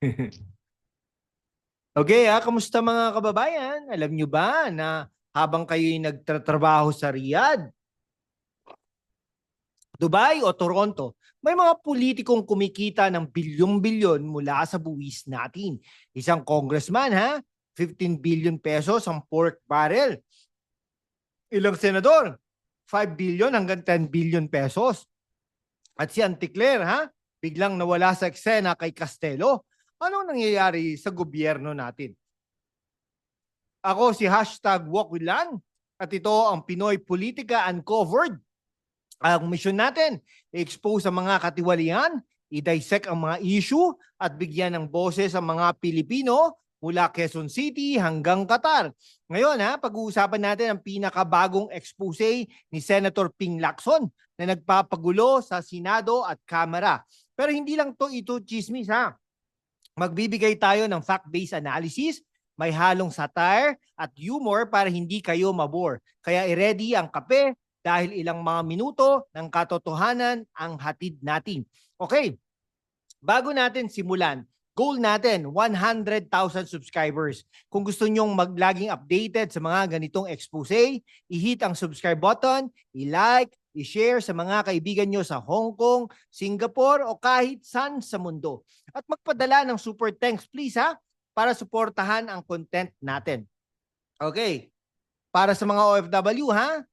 okay, ah, kamusta mga kababayan? Alam nyo ba na habang kayo'y nagtatrabaho sa Riyadh, Dubai o Toronto, may mga politikong kumikita ng bilyong-bilyon mula sa buwis natin. Isang congressman ha, 15 billion pesos ang pork barrel. Ilang senador, 5 billion hanggang 10 billion pesos. At si Anticler ha, biglang nawala sa eksena kay Castelo. Anong nangyayari sa gobyerno natin? Ako si hashtag Walkwilan at ito ang Pinoy Politika Uncovered. Ang mission natin, i-expose ang mga katiwalian, i-dissect ang mga issue at bigyan ng boses ang mga Pilipino mula Quezon City hanggang Qatar. Ngayon ha, pag-uusapan natin ang pinakabagong expose ni Senator Ping Lacson na nagpapagulo sa Senado at Kamara. Pero hindi lang to ito chismis ha. Magbibigay tayo ng fact-based analysis, may halong satire at humor para hindi kayo mabore. Kaya i-ready ang kape dahil ilang mga minuto ng katotohanan ang hatid natin. Okay, bago natin simulan, goal natin 100,000 subscribers. Kung gusto nyong maglaging updated sa mga ganitong expose, i-hit ang subscribe button, i-like, i-share sa mga kaibigan nyo sa Hong Kong, Singapore o kahit saan sa mundo. At magpadala ng super thanks please ha para suportahan ang content natin. Okay. Para sa mga OFW ha,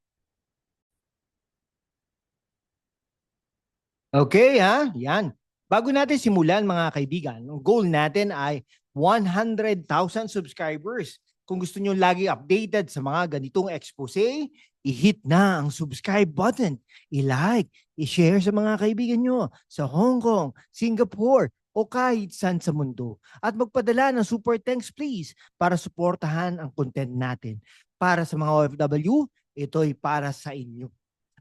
Okay ha, yan. Bago natin simulan mga kaibigan, ang goal natin ay 100,000 subscribers. Kung gusto nyo lagi updated sa mga ganitong expose, i-hit na ang subscribe button, i-like, i-share sa mga kaibigan nyo sa Hong Kong, Singapore, o kahit saan sa mundo. At magpadala ng super thanks please para suportahan ang content natin. Para sa mga OFW, ito ay para sa inyo.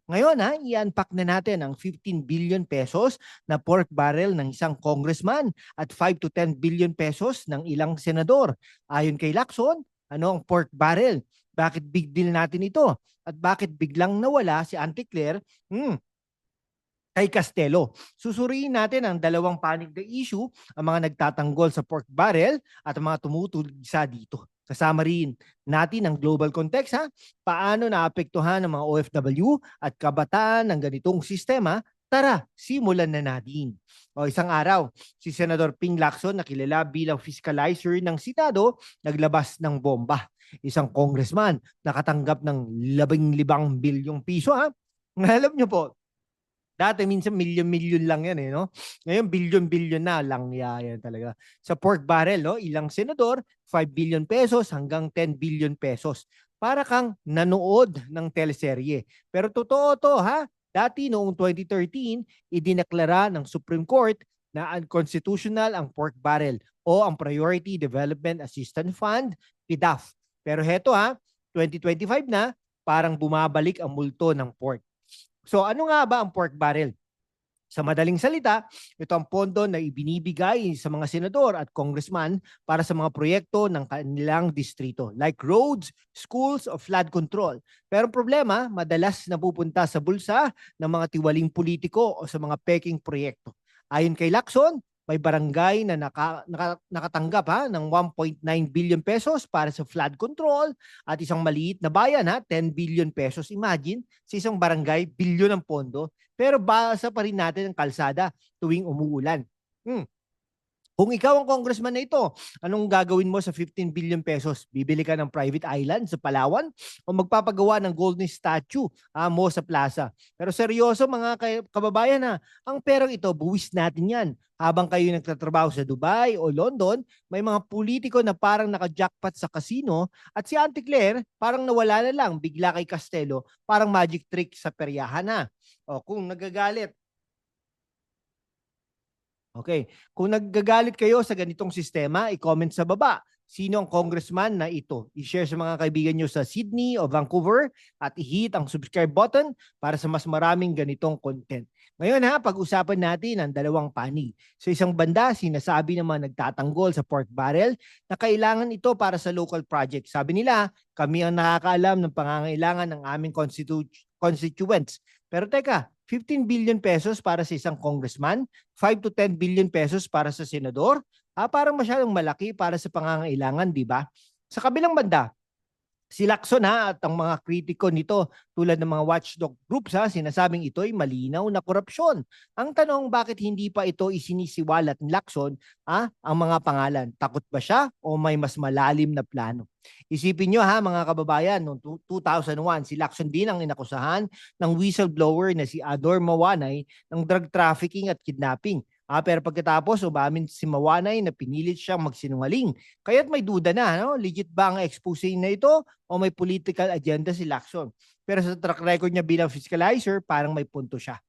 Ngayon ha, i-unpack na natin ang 15 billion pesos na pork barrel ng isang congressman at 5 to 10 billion pesos ng ilang senador. Ayon kay Lacson, ano ang pork barrel? Bakit big deal natin ito? At bakit biglang nawala si Auntie Claire? Hmm, kay Castelo. Susuriin natin ang dalawang panig na issue, ang mga nagtatanggol sa pork barrel at ang mga tumutulog dito. Kasama rin natin ang global context ha. Paano naapektuhan ng mga OFW at kabataan ng ganitong sistema? Tara, simulan na natin. O isang araw, si Senador Ping Lacson na kilala bilang fiscalizer ng Senado naglabas ng bomba. Isang congressman nakatanggap ng labing libang bilyong piso ha. Alam niyo po, Dati minsan milyon-milyon lang yan eh, no? Ngayon bilyon-bilyon na lang yan talaga. Sa pork barrel, no? Ilang senador, 5 billion pesos hanggang 10 billion pesos. Para kang nanood ng teleserye. Pero totoo to, ha? Dati noong 2013, idineklara ng Supreme Court na unconstitutional ang pork barrel o ang Priority Development Assistance Fund, PDAF. Pero heto ha, 2025 na, parang bumabalik ang multo ng pork. So ano nga ba ang pork barrel? Sa madaling salita, ito ang pondo na ibinibigay sa mga senador at congressman para sa mga proyekto ng kanilang distrito like roads, schools o flood control. Pero problema, madalas napupunta sa bulsa ng mga tiwaling politiko o sa mga peking proyekto. Ayon kay Lacson, may barangay na naka, naka, nakatanggap ha, ng 1.9 billion pesos para sa flood control at isang maliit na bayan ha, 10 billion pesos. Imagine, sa isang barangay, bilyon ang pondo, pero basa pa rin natin ang kalsada tuwing umuulan. Hmm. Kung ikaw ang congressman na ito, anong gagawin mo sa 15 billion pesos? Bibili ka ng private island sa Palawan o magpapagawa ng golden statue ah, mo sa plaza? Pero seryoso mga kababayan ha, ang perang ito, buwis natin yan. Habang kayo nagtatrabaho sa Dubai o London, may mga politiko na parang naka-jackpot sa casino at si Auntie Claire parang nawala na lang bigla kay Castelo, parang magic trick sa peryahan na. O kung nagagalit Okay. Kung naggagalit kayo sa ganitong sistema, i-comment sa baba. Sino ang congressman na ito? I-share sa mga kaibigan nyo sa Sydney o Vancouver at i-hit ang subscribe button para sa mas maraming ganitong content. Ngayon ha, pag-usapan natin ang dalawang panig. Sa isang banda, sinasabi ng mga nagtatanggol sa pork barrel na kailangan ito para sa local project. Sabi nila, kami ang nakakaalam ng pangangailangan ng aming constitu- constituents. Pero teka, 15 billion pesos para sa isang congressman, 5 to 10 billion pesos para sa senador. Ah, parang masyadong malaki para sa pangangailangan, di ba? Sa kabilang banda, si Lacson ha at ang mga kritiko nito tulad ng mga watchdog groups ha, sinasabing ito ay malinaw na korupsyon. Ang tanong bakit hindi pa ito isinisiwalat ni Lacson ha, ang mga pangalan? Takot ba siya o may mas malalim na plano? Isipin nyo ha mga kababayan, noong 2001 si Lacson din ang inakusahan ng whistleblower na si Ador Mawanay ng drug trafficking at kidnapping. Ah, pero pagkatapos umamin si Mawanay na pinilit siyang magsinungaling. Kaya't may duda na, no? legit ba ang expose na ito o may political agenda si Lacson? Pero sa track record niya bilang fiscalizer, parang may punto siya.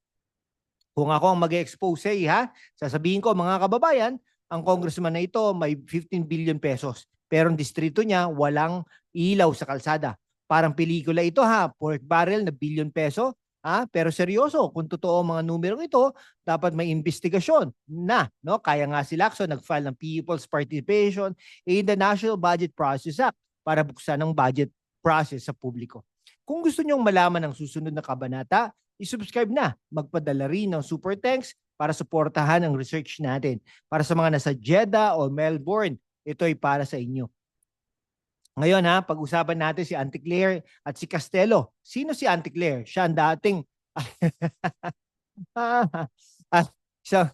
Kung ako ang mag-expose ha, sasabihin ko mga kababayan, ang congressman na ito may 15 billion pesos. Pero ang distrito niya walang ilaw sa kalsada. Parang pelikula ito ha, pork barrel na billion peso. Ha? Pero seryoso, kung totoo ang mga numerong ito, dapat may investigasyon na. No? Kaya nga si Lacson nag-file ng People's Participation in the National Budget Process Act para buksan ang budget process sa publiko. Kung gusto nyong malaman ang susunod na kabanata, isubscribe na. Magpadala rin ng super thanks para suportahan ang research natin. Para sa mga nasa Jeddah o Melbourne, ito ay para sa inyo. Ngayon ha, pag-usapan natin si Auntie Claire at si Castelo. Sino si Auntie Claire? Siya ang dating ah, siya,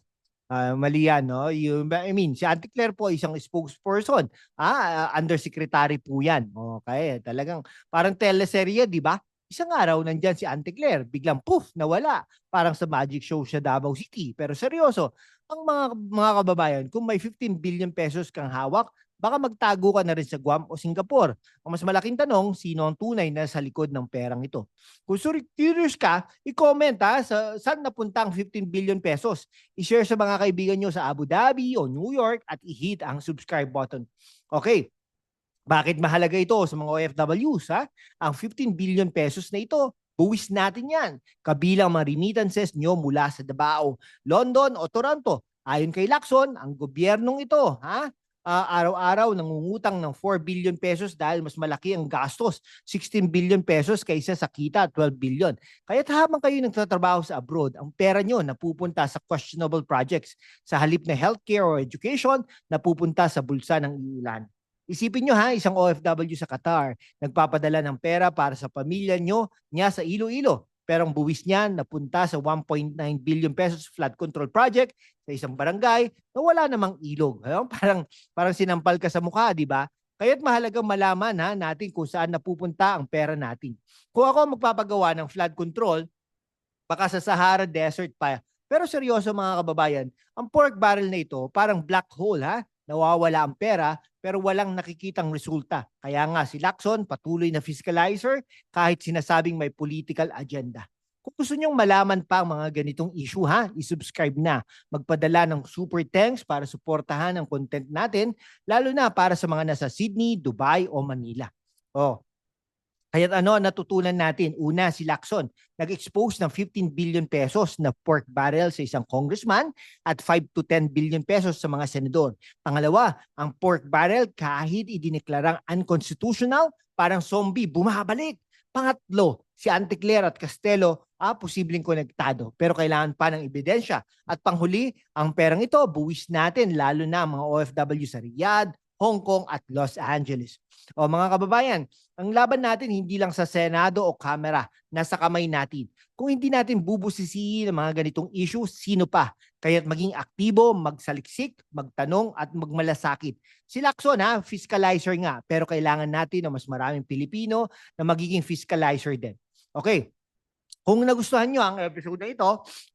ah, mali yan, no? Yung, I mean, si Auntie Claire po isang spokesperson. Ah, ah, undersecretary po yan. Okay, talagang parang teleserye, di ba? Isang araw nandyan si Auntie Claire, biglang poof, nawala. Parang sa magic show siya Davao City. Pero seryoso, ang mga mga kababayan, kung may 15 billion pesos kang hawak, baka magtago ka na rin sa Guam o Singapore. Ang mas malaking tanong, sino ang tunay na sa likod ng perang ito? Kung curious ka, i-comment ha, sa, saan napunta ang 15 billion pesos. I-share sa mga kaibigan nyo sa Abu Dhabi o New York at i-hit ang subscribe button. Okay, bakit mahalaga ito sa mga OFWs? Ha? Ang 15 billion pesos na ito, buwis natin yan. Kabilang mga remittances nyo mula sa Davao, London o Toronto. Ayon kay Lacson, ang gobyernong ito, ha? Ah, araw-araw nangungutang ng 4 billion pesos dahil mas malaki ang gastos, 16 billion pesos kaysa sa kita, 12 billion. Kaya habang kayo nagtatrabaho sa abroad, ang pera nyo napupunta sa questionable projects. Sa halip na healthcare or education, napupunta sa bulsa ng ilan. Isipin nyo ha, isang OFW sa Qatar, nagpapadala ng pera para sa pamilya nyo niya sa Iloilo. Pero ang buwis niya napunta sa 1.9 billion pesos flood control project sa isang barangay na wala namang ilog. Parang, parang sinampal ka sa mukha, di ba? Kaya't mahalagang malaman ha, natin kung saan napupunta ang pera natin. Kung ako magpapagawa ng flood control, baka sa Sahara Desert pa. Pero seryoso mga kababayan, ang pork barrel na ito parang black hole ha. Nawawala ang pera pero walang nakikitang resulta. Kaya nga si Lacson patuloy na fiscalizer kahit sinasabing may political agenda. Kung gusto nyong malaman pa ang mga ganitong issue ha, isubscribe na. Magpadala ng super thanks para suportahan ang content natin, lalo na para sa mga nasa Sydney, Dubai o Manila. Oh, Kaya't ano natutunan natin? Una, si Lacson nag-expose ng 15 billion pesos na pork barrel sa isang congressman at 5 to 10 billion pesos sa mga senador. Pangalawa, ang pork barrel kahit idineklarang unconstitutional, parang zombie, bumabalik. Pangatlo, si Anticlair at Castelo ah, posibleng konektado pero kailangan pa ng ebidensya. At panghuli, ang perang ito buwis natin lalo na ang mga OFW sa Riyadh, Hong Kong at Los Angeles. O mga kababayan, ang laban natin hindi lang sa Senado o Kamera, nasa kamay natin. Kung hindi natin bubusisiin ang mga ganitong issue, sino pa? Kaya't maging aktibo, magsaliksik, magtanong at magmalasakit. Si Lacson ha, fiscalizer nga, pero kailangan natin na mas maraming Pilipino na magiging fiscalizer din. Okay, kung nagustuhan nyo ang episode na ito,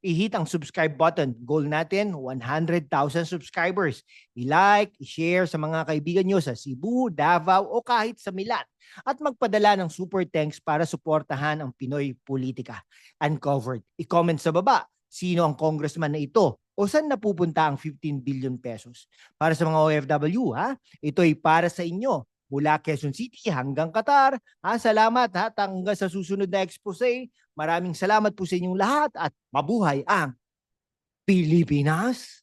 i-hit ang subscribe button. Goal natin, 100,000 subscribers. I-like, i-share sa mga kaibigan nyo sa Cebu, Davao o kahit sa Milan. At magpadala ng super thanks para suportahan ang Pinoy politika. Uncovered. I-comment sa baba, sino ang congressman na ito o saan napupunta ang 15 billion pesos. Para sa mga OFW, ha? ito ay para sa inyo mula Quezon City hanggang Qatar. Ha, salamat ha, hanggang sa susunod na expose. Maraming salamat po sa inyong lahat at mabuhay ang Pilipinas.